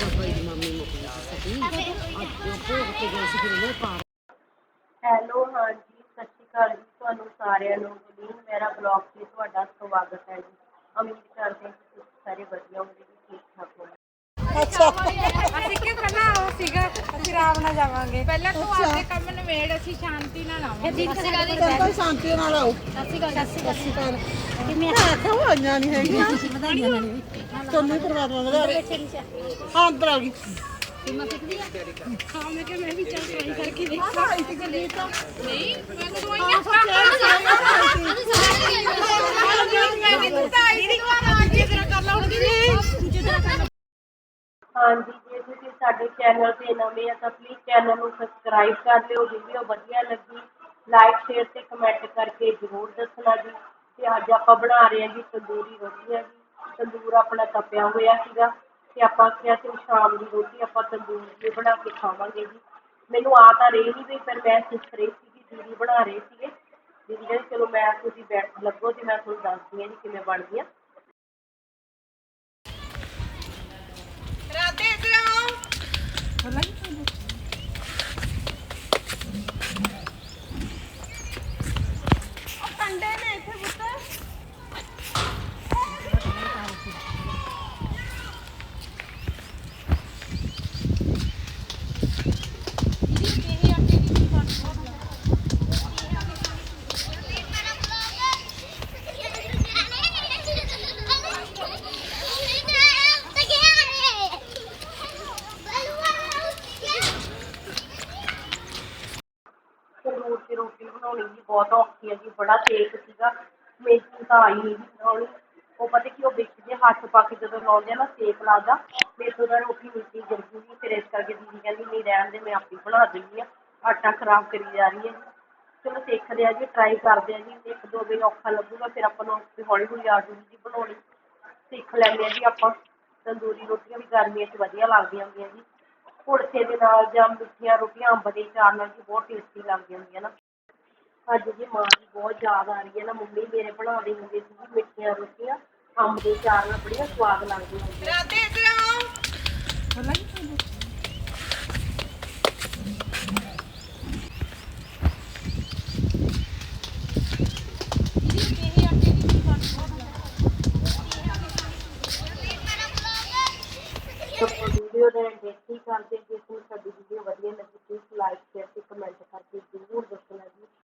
ਬਾਈ ਦੀ mummy ਮੁੱਕ ਗਈ ਸੀ ਅੱਜ ਭੋਗ ਤੇ ਗਏ ਸੀ ਫਿਰ ਉਹਨੇ ਪਾ ਹੈਲੋ, ਹਾਂਜੀ, ਸਤਿ ਸ਼੍ਰੀ ਅਕਾਲ ਜੀ ਤੁਹਾਨੂੰ ਸਾਰਿਆਂ ਨੂੰ। ਜੀ ਮੇਰਾ ਬਲੌਗ 'ਤੇ ਤੁਹਾਡਾ ਸਵਾਗਤ ਹੈ ਜੀ। ਉਮੀਦ ਕਰਦੇ ਹਾਂ ਕਿ ਤੁਸੀਂ ਸਾਰੇ ਵਧੀਆ ਹੋਵੋਗੇ ਜੀ ਠੀਕ ਠਾਕ ਹੋਵੋਗੇ। ਅਸੀਂ ਸੀਗਾ ਅਸੀਂ ਆਰਾਮ ਨਾਲ ਜਾਵਾਂਗੇ ਪਹਿਲਾਂ ਤੂੰ ਆਪਦੇ ਕੰਮ ਨਵੇੜ ਅਸੀਂ ਸ਼ਾਂਤੀ ਨਾਲ ਆਵਾਂਗੇ ਕੋਈ ਸ਼ਾਂਤੀ ਨਾਲ ਆਓ ਕਿਵੇਂ ਖਵਾਈਆਂ ਨਹੀਂ ਹੈਗੀਆਂ ਤੁਹਾਨੂੰ ਪਰਮਾਤਮਾ ਵਧਾ ਦੇ ਹਾਂ ਅੰਦਰ ਆ ਗਈ ਹਾਂ ਮੈਂ ਕਿਹਾ ਮੈਂ ਵੀ ਚੱਲ ਟਰਾਈ ਕਰਕੇ ਦੇਖਾਂ ਨਹੀਂ ਮੈਂ ਤਾਂ ਦਵਾਈਆਂ ਮੈਂ ਵੀ ਤੂੰ ਤਾਂ ਆਈ ਨਹੀਂ ਆ ਕੇ ਤੇਰਾ ਕਰ ਲਾਉਂਗੀ ਹਾਂਜੀ ਜੇ ਤੁਸੀਂ ਸਾਡੇ ਚੈਨਲ ਤੇ ਨਵੇਂ ਆ, ਤਾਂ ਪਲੀਜ਼ ਚੈਨਲ ਨੂੰ ਸਬਸਕ੍ਰਾਈਬ ਕਰ ਲਿਓ ਵੀਡੀਓ ਵਧੀਆ ਲੱਗੀ ਲਾਈਕ ਸ਼ੇਅਰ ਤੇ ਕਮੈਂਟ ਕਰਕੇ ਜ਼ਰੂਰ ਦੱਸਣਾ ਜੀ। ਤੇ ਅੱਜ ਆਪਾਂ ਬਣਾ ਰਹੇ ਹਾਂ ਜੀ ਤੰਦੂਰੀ ਰੋਟੀਆਂ ਜੀ। ਤੰਦੂਰ ਆਪਣਾ ਤਪਿਆ ਹੋਇਆ ਸੀਗਾ, ਤੇ ਆਪਾਂ ਕਿਹਾ ਕਿ ਸ਼ਾਮ ਦੀ ਰੋਟੀ ਆਪਾਂ ਤੰਦੂਰ ਦੀ ਬਣਾ ਕੇ ਖਾਵਾਂਗੇ ਜੀ। ਮੈਨੂੰ ਆ ਤਾਂ ਰਹੀ ਨਹੀਂ ਵੀ ਪਰ ਮੈਂ ਸਿੱਖ ਰਹੀ ਸੀਗੀ ਦੀਦੀ ਬਣਾ ਰਹੇ ਸੀਗੇ। ਦੀਦੀ ਕਹਿੰਦੇ ਚਲੋ ਮੈਂ ਤੁਸੀਂ ਬੈਠ ਲੱਗੋ ਤੇ ਮੈਂ ਤੁਹਾਨੂੰ ਦੱਸਦੀ ਹਾਂ ਜੀ ਕਿਵੇਂ ਬਣਦੀਆਂ। ਰਾਧੇ ਇੱਧਰ ਆਓ ਉਹ ਕੰਡੇ ਨੇ ਇੱਥੇ ਪੁੱਤ ਤੰਦੂਰ ਦੀ ਰੋਟੀ ਜੀ, ਬਹੁਤ ਔਖੀ ਹੈ ਜੀ, ਬੜਾ ਤੇਜ਼ ਸੀਗਾ। ਮੇਰੀ ਤਾਂ ਆਈ ਨਹੀਂ ਜੀ ਉਹ ਪਤਾ ਕਿ, ਉਹ ਵਿੱਚ ਦੇ ਹੱਥ ਪਾ ਕੇ ਜਦੋਂ ਲਾਉਂਦੇ ਆ ਨਾ ਸੇਕ ਲੱਗਦਾ ਮੇਰੇ ਤੋਂ ਤਾਂ ਰੋਟੀ ਮਿੱਟੀ ਗਿਰ ਜੂਗੀ ਫਿਰ ਇਸ ਕਰਕੇ ਦੀਦੀ ਕਹਿੰਦੀ, ਨਹੀਂ ਰਹਿਣ ਦੇ, ਮੈਂ ਆਪੇ ਬਣਾ ਦਿੰਦੀ ਆ। ਆਟਾ ਖਰਾਬ ਕਰੀ ਜਾ ਰਹੀ ਹੈ ਜੀ। ਚਲੋ ਸਿੱਖਦੇ ਆ ਜੀ ਟਰਾਈ ਕਰਦੇ ਆ ਜੀ। ਇੱਕ ਦੋ ਦਿਨ ਔਖਾ ਲੱਗੂਗਾ, ਫਿਰ ਆਪਾਂ ਨੂੰ ਹੌਲੀ ਹੌਲੀ ਆ ਜੂਗੀ ਜੀ ਬਣਾਉਣੀ। ਸਿੱਖ ਲੈਂਦੇ ਆ ਜੀ ਆਪਾਂ। ਤੰਦੂਰੀ ਰੋਟੀਆਂ ਵੀ ਗਰਮੀਆਂ 'ਚ ਵਧੀਆ ਲੱਗਦੀਆਂ ਹੁੰਦੀਆਂ ਜੀ। ਕੁੜਥੇ ਦੇ ਨਾਲ ਜਾਂ ਮਿੱਠੀਆਂ ਰੋਟੀਆਂ, ਅੰਬ ਦੇ ਚਾਰ ਨਾਲ ਜੀ ਬਹੁਤ ਟੇਸਟੀ ਲੱਗਦੀਆਂ ਹੁੰਦੀਆਂ ਨਾ। ਅੱਜ ਜੀ ਮਾਂ ਦੀ ਬਹੁਤ ਯਾਦ ਆ ਰਹੀ ਹੈ ਨਾ ਮੰਮੀ ਮੇਰੇ ਬਣਾਉਂਦੇ ਹੁੰਦੇ ਸੀ ਜੀ ਮਿੱਠੀਆਂ ਰੋਟੀਆਂ ਅੰਬ ਦੇ ਚਾਰ ਨਾਲ ਬੜੀਆਂ ਸਵਾਦ ਲੱਗਦੀਆਂ ਹੁੰਦੀਆਂ ਰਾਧੇ ਇੱਧਰ ਆਓ ਵੀਡੀਓ ਦੇ ਦੇਖੀ